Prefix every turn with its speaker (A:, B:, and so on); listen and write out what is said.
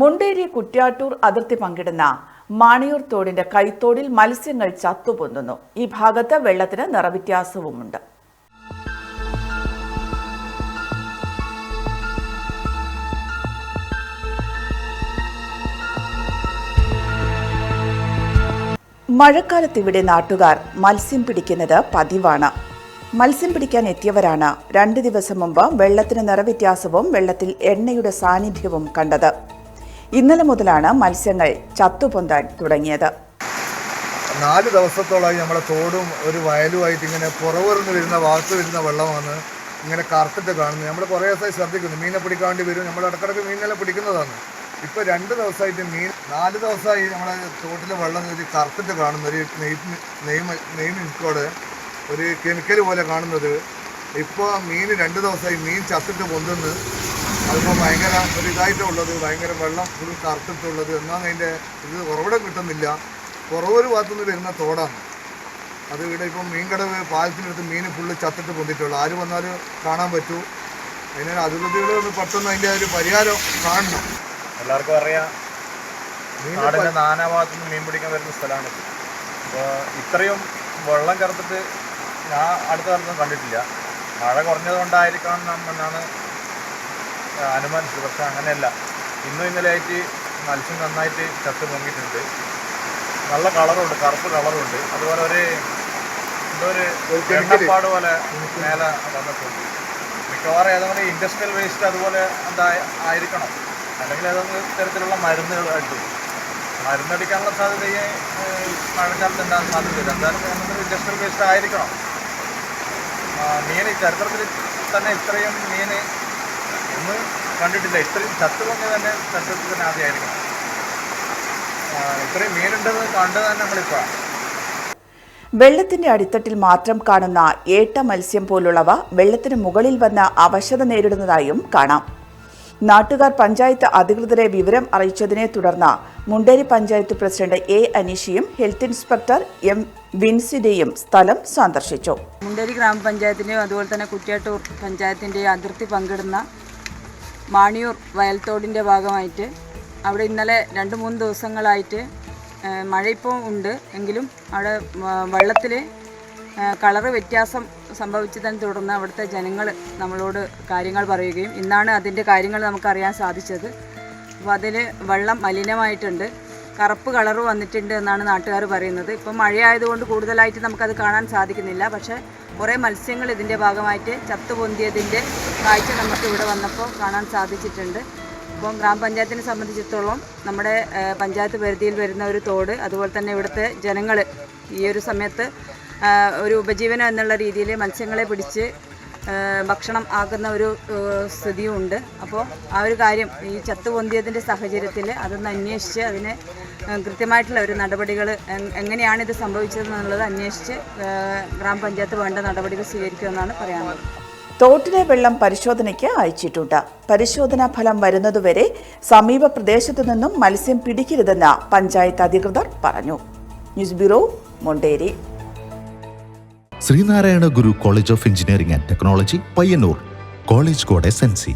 A: മുണ്ടേരി കുറ്റ്യാട്ടൂർ അതിർത്തി പങ്കിടുന്ന മാണിയൂർ തോടിന്റെ കൈത്തോടിൽ മത്സ്യങ്ങൾ ചത്തുപൊന്തുന്നു ഈ ഭാഗത്ത് വെള്ളത്തിന് നിറവ്യത്യാസവുമുണ്ട്. മഴക്കാലത്ത് ഇവിടെ നാട്ടുകാർ മത്സ്യം പിടിക്കുന്നത് പതിവാണ്. മത്സ്യം പിടിക്കാൻ എത്തിയവരാണ് രണ്ട് ദിവസം മുമ്പ് വെള്ളത്തിന് നിറവ്യത്യാസവും വെള്ളത്തിൽ എണ്ണയുടെ സാന്നിധ്യവും കണ്ടത്. ഇന്നലെ മുതലാണ് മത്സ്യങ്ങൾ ചത്തുപൊന്താൻ തുടങ്ങിയത്.
B: നാല് ദിവസത്തോളമായി നമ്മുടെ തോടും ഒരു വയലുമായിട്ട് ഇങ്ങനെ പുറവുറന്ന് വരുന്ന വാർത്ത വരുന്ന വെള്ളമാണ് ഇങ്ങനെ കറുത്തിട്ട് കാണുന്നത്. നമ്മൾ കുറേ ദിവസമായി ശ്രദ്ധിക്കുന്നു. മീനെ പിടിക്കാൻ വേണ്ടി വരും. നമ്മൾ ഇടക്കിടക്ക് മീനെല്ലാം പിടിക്കുന്നതാണ്. ഇപ്പോൾ രണ്ട് ദിവസമായിട്ട് മീൻ നാല് ദിവസമായി നമ്മുടെ തോട്ടിൽ വെള്ളം ഒരു കറുത്തിട്ട് കാണുന്ന ഒരു നെയ് നെയ് നെയ് മിൽക്കോട് ഒരു കെമിക്കൽ പോലെ കാണുന്നത്. ഇപ്പോൾ മീൻ രണ്ട് ദിവസമായി മീൻ ചത്തിട്ട് പൊന്തുന്നു. അതിപ്പോൾ ഭയങ്കര ഒരു ഇതായിട്ടുള്ളത് ഭയങ്കര വെള്ളം ഫുൾ കറുത്തിട്ടുള്ളത് എന്നാൽ അതിന്റെ ഇത് ഉറവിടം കിട്ടുന്നില്ല. കുറവൊരു ഭാഗത്തുനിന്ന് വരുന്ന തോടാണ്. അത് ഇവിടെ ഇപ്പം മീൻകടവ് പാലത്തിനടുത്ത് മീൻ ഫുള്ള് ചത്തിട്ട് പൊന്തിട്ടുള്ളൂ ആര് വന്നാലും കാണാൻ പറ്റൂ. അതിന് അതിർത്തികൾ ഒന്ന് പെട്ടെന്ന് അതിന്റെ ഒരു പരിഹാരം കാണണം.
C: എല്ലാവർക്കും അറിയാം. നാടിന്റെ നാനാഭാഗത്തു നിന്ന് മീൻ പിടിക്കാൻ വരുന്ന സ്ഥലമാണ് അപ്പോൾ ഇത്രയും വെള്ളം കറുത്തിട്ട് ഞാൻ അടുത്ത കാലത്തൊന്നും കണ്ടിട്ടില്ല. മഴ കുറഞ്ഞത് കൊണ്ടായിരിക്കണം എന്നാണ് അനുമാനിച്ചത് പക്ഷെ അങ്ങനെയല്ല. ഇന്നും ഇന്നലെയായിട്ട് മത്സ്യം നന്നായിട്ട് ചത്ത് പൊങ്ങിയിട്ടുണ്ട്. നല്ല കളറുണ്ട് കറുപ്പ് കളറുണ്ട്. അതുപോലെ ഒരു എന്തോ ഒരു. എണ്ണപ്പാട് പോലെ മേലെ വന്നിട്ടുണ്ട്. മിക്കവാറും ഏതെങ്കിലും ഇൻഡസ്ട്രിയൽ വേസ്റ്റ് അതുപോലെ എന്താ ആയിരിക്കണം. അല്ലെങ്കിൽ ഏതെങ്കിലും തരത്തിലുള്ള മരുന്നുകൾ അടിച്ചു മരുന്നടിക്കാനുള്ള സാധ്യതയെ മഴക്കാലത്ത് ഉണ്ടാകാൻ സാധ്യതയില്ല എന്തായാലും ഏതെങ്കിലും ഇൻഡസ്ട്രിയൽ വേസ്റ്റ് ആയിരിക്കണം. മീൻ ചരിത്രത്തിൽ തന്നെ ഇത്രയും മീൻ ഒന്നും കണ്ടിട്ടില്ല. ഇത്രയും ചത്തുകൊണ്ട് തന്നെ ചത്തത്തിൽ തന്നെ ആദ്യമായിരിക്കണം ആ, ഇത്രയും മീനുണ്ടെന്ന് കണ്ടത് തന്നെ നമ്മളിപ്പോൾ
A: വെള്ളത്തിന്റെ അടിത്തട്ടിൽ മാത്രം കാണുന്ന ഏട്ട മത്സ്യം പോലുള്ളവ വെള്ളത്തിന് മുകളിൽ വന്ന് അവശത നേരിടുന്നതായും കാണാം. നാട്ടുകാർ പഞ്ചായത്ത് അധികൃതരെ വിവരം അറിയിച്ചതിനെ തുടർന്ന് മുണ്ടേരി പഞ്ചായത്ത് പ്രസിഡന്റ് എ അനീഷിയും ഹെൽത്ത് ഇൻസ്പെക്ടർ എം വിൻസിന്റെയും സ്ഥലം സന്ദർശിച്ചു.
D: മുണ്ടേരി ഗ്രാമപഞ്ചായത്തിന്റെയും അതുപോലെ തന്നെ കുറ്റിയാട്ടൂർ പഞ്ചായത്തിന്റെയും അതിർത്തി പങ്കിടുന്ന മാണിയൂർ വയൽത്തോടിന്റെ ഭാഗമായിട്ട്. അവിടെ ഇന്നലെ രണ്ട് മൂന്ന് ദിവസങ്ങളായിട്ട് മഴയിപ്പോൾ ഉണ്ട്. എങ്കിലും അവിടെ വെള്ളത്തിൽ കളറ് വ്യത്യാസം സംഭവിച്ചതിനെ തുടർന്ന് അവിടുത്തെ ജനങ്ങൾ നമ്മളോട് കാര്യങ്ങൾ പറയുകയും ഇന്നാണ് അതിന്റെ കാര്യങ്ങൾ നമുക്കറിയാൻ സാധിച്ചത്. അപ്പോൾ അതിൽ വെള്ളം മലിനമായിട്ടുണ്ട്. കറുപ്പ് കളർ വന്നിട്ടുണ്ട് എന്നാണ് നാട്ടുകാർ പറയുന്നത്. ഇപ്പം മഴയായതുകൊണ്ട് കൂടുതലായിട്ട് നമുക്കത് കാണാൻ സാധിക്കുന്നില്ല. പക്ഷേ കുറേ മത്സ്യങ്ങൾ ഇതിന്റെ ഭാഗമായിട്ട് ചത്തുപൊന്തിയതിന്റെ കാഴ്ച നമുക്ക് ഇവിടെ വന്നപ്പോൾ കാണാൻ സാധിച്ചിട്ടുണ്ട്. ഇപ്പം ഗ്രാമപഞ്ചായത്തിനെ സംബന്ധിച്ചിടത്തോളം നമ്മുടെ പഞ്ചായത്ത് പരിധിയിൽ വരുന്ന ഒരു തോട് അതുപോലെ തന്നെ ഇവിടുത്തെ ജനങ്ങൾ ഈ ഒരു സമയത്ത് ഒരു ഉപജീവനം എന്നുള്ള രീതിയിൽ മത്സ്യങ്ങളെ പിടിച്ച് ഭക്ഷണം ആക്കുന്ന ഒരു സ്ഥിതിയുമുണ്ട് അപ്പോൾ ആ ഒരു കാര്യം ഈ ചത്തുപൊന്തിയതിന്റെ സാഹചര്യത്തിൽ അതൊന്ന് അന്വേഷിച്ച് അതിനെ കൃത്യമായിട്ടുള്ള ഒരു നടപടികൾ എങ്ങനെയാണ് ഇത് സംഭവിച്ചതെന്നുള്ളത് അന്വേഷിച്ച് ഗ്രാമപഞ്ചായത്ത് വേണ്ട നടപടികൾ സ്വീകരിക്കുമെന്നാണ് പറയാനുള്ളത്.
A: തോട്ടിലെ വെള്ളം പരിശോധനയ്ക്ക് അയച്ചിട്ടുണ്ട്. പരിശോധനാ ഫലം വരുന്നതുവരെ സമീപ പ്രദേശത്തു നിന്നും മത്സ്യം പിടിക്കരുതെന്ന് പഞ്ചായത്ത് അധികൃതർ പറഞ്ഞു. News bureau Munderi.
E: Sreenarayana Guru college of engineering and technology Payyanur college code S N C